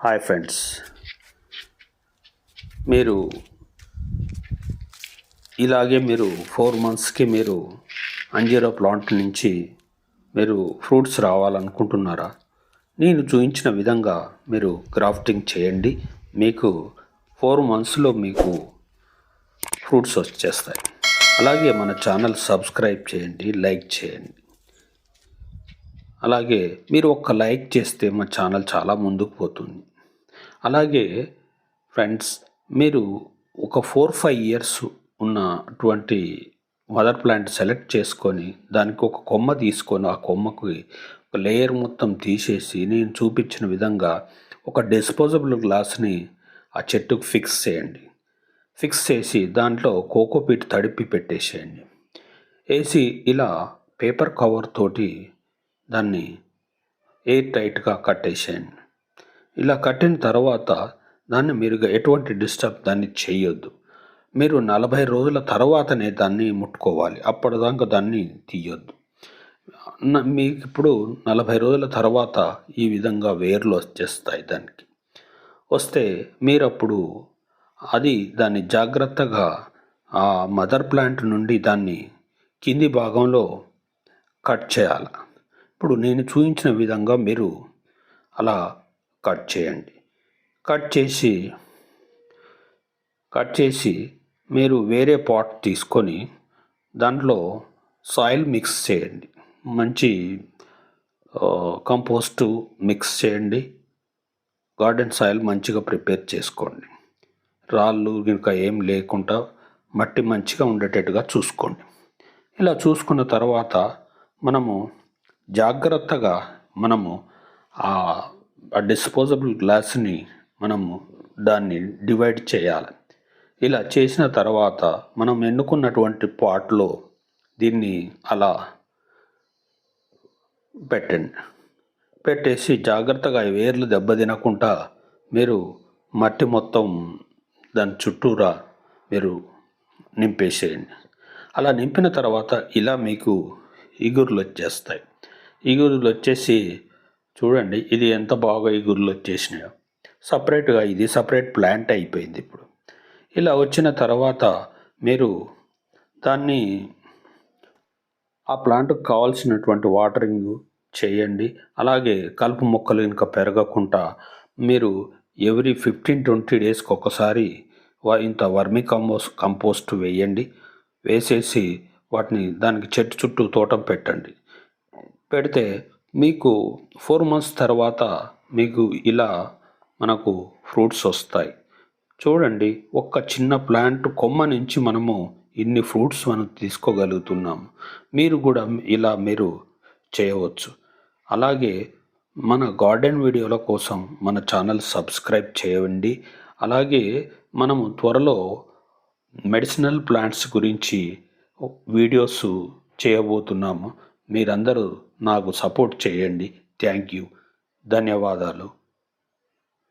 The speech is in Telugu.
Hi friends. మీరు ఇలాగే మీరు ఫోర్ మంత్స్కి మీరు అంజీరా ప్లాంట్ నుంచి మీరు ఫ్రూట్స్ రావాలనుకుంటున్నారా? నేను చూపించిన విధంగా మీరు గ్రాఫ్టింగ్ చేయండి. మీకు ఫోర్ మంత్స్లో మీకు ఫ్రూట్స్ వచ్చేస్తాయి. అలాగే మన ఛానల్ సబ్స్క్రైబ్ చేయండి లైక్ చేయండి. అలాగే మీరు ఒక్క లైక్ చేస్తే మా ఛానల్ చాలా ముందుకు పోతుంది. అలాగే ఫ్రెండ్స్ మీరు ఒక ఫోర్ ఫైవ్ ఇయర్స్ ఉన్నటువంటి మదర్ ప్లాంట్ సెలెక్ట్ చేసుకొని దానికి ఒక కొమ్మ తీసుకొని ఆ కొమ్మకి ఒక లేయర్ మొత్తం తీసేసి నేను చూపించిన విధంగా ఒక డిస్పోజబుల్ గ్లాస్ని ఆ చెట్టుకు ఫిక్స్ చేయండి. ఫిక్స్ చేసి దాంట్లో కోకోపీట్ తడిపి పెట్టేసేయండి. వేసి ఇలా పేపర్ కవర్ తోటి దాన్ని ఎయిర్ టైట్గా కట్టేసేయండి ఇలా కట్టిన తర్వాత దాన్ని మీరు ఎటువంటి డిస్టర్బ్ దాన్ని చేయొద్దు. మీరు నలభై రోజుల తర్వాతనే దాన్ని ముట్టుకోవాలి. అప్పటిదాకా దాన్ని తీయొద్దు. మీకు ఇప్పుడు నలభై రోజుల తర్వాత ఈ విధంగా వేర్లు వచ్చేస్తాయి దానికి. వస్తే మీరప్పుడు అది దాన్ని జాగ్రత్తగా ఆ మదర్ ప్లాంట్ నుండి దాన్ని కింది భాగంలో కట్ చేయాలి? ఇప్పుడు నేను చూపించిన విధంగా మీరు అలా కట్ చేయండి. కట్ చేసి కట్ చేసి మీరు వేరే పాట్ తీసుకొని దాంట్లో సాయిల్ మిక్స్ చేయండి. మంచి కంపోస్ట్ మిక్స్ చేయండి. గార్డెన్ సాయిల్ మంచిగా ప్రిపేర్ చేసుకోండి. రాళ్ళు ఇంకా ఏం లేకుండా మట్టి మంచిగా ఉండేటట్టుగా చూసుకోండి. ఇలా చూసుకున్న తర్వాత మనము జాగ్రత్తగా మనము ఆ డిస్పోజబుల్ గ్లాస్ని మనము దాన్ని డివైడ్ చేయాలి. ఇలా చేసిన తర్వాత మనం ఎన్నుకున్నటువంటి పాట్లో దీన్ని అలా పెట్టండి. పెట్టేసి జాగ్రత్తగా వేర్లు వేర్లు దెబ్బతినకుండా మీరు మట్టి మొత్తం దాని చుట్టూరా మీరు నింపేసేయండి. అలా నింపిన తర్వాత ఇలా మీకు ఇగుర్లు వచ్చేస్తాయి. ఈగురులు వచ్చేసి చూడండి ఇది ఎంత బాగా ఈగురులు వచ్చేసినాయో సపరేట్గా ఇది సపరేట్ ప్లాంట్ అయిపోయింది ఇప్పుడు. ఇలా వచ్చిన తర్వాత మీరు దాన్ని ఆ ప్లాంట్కి కావాల్సినటువంటి వాటరింగ్ చేయండి. అలాగే కలుపు మొక్కలు ఇంకా పెరగకుండా మీరు ఎవ్రీ ఫిఫ్టీన్ ట్వంటీ డేస్కి ఒకసారి ఇంత వర్మి కంపోస్ట్ కంపోస్ట్ వేయండి. వేసేసి వాటిని దానికి చెట్టు చుట్టూ తోటం పెట్టండి. పెడితే మీకు ఫోర్ మంత్స్ తర్వాత మీకు ఇలా మనకు ఫ్రూట్స్ వస్తాయి. చూడండి ఒక్క చిన్న ప్లాంట్ కొమ్మ నుంచి మనము ఇన్ని ఫ్రూట్స్ మనం తీసుకోగలుగుతున్నాం. మీరు కూడా ఇలా మీరు చేయవచ్చు. అలాగే మన గార్డెన్ వీడియోల కోసం మన ఛానల్ సబ్స్క్రైబ్ చేయండి. అలాగే మనము త్వరలో మెడిసినల్ ప్లాంట్స్ గురించి వీడియోస్ చేయబోతున్నాము. మీరందరూ నాకు సపోర్ట్ చేయండి. Thank you. ధన్యవాదాలు.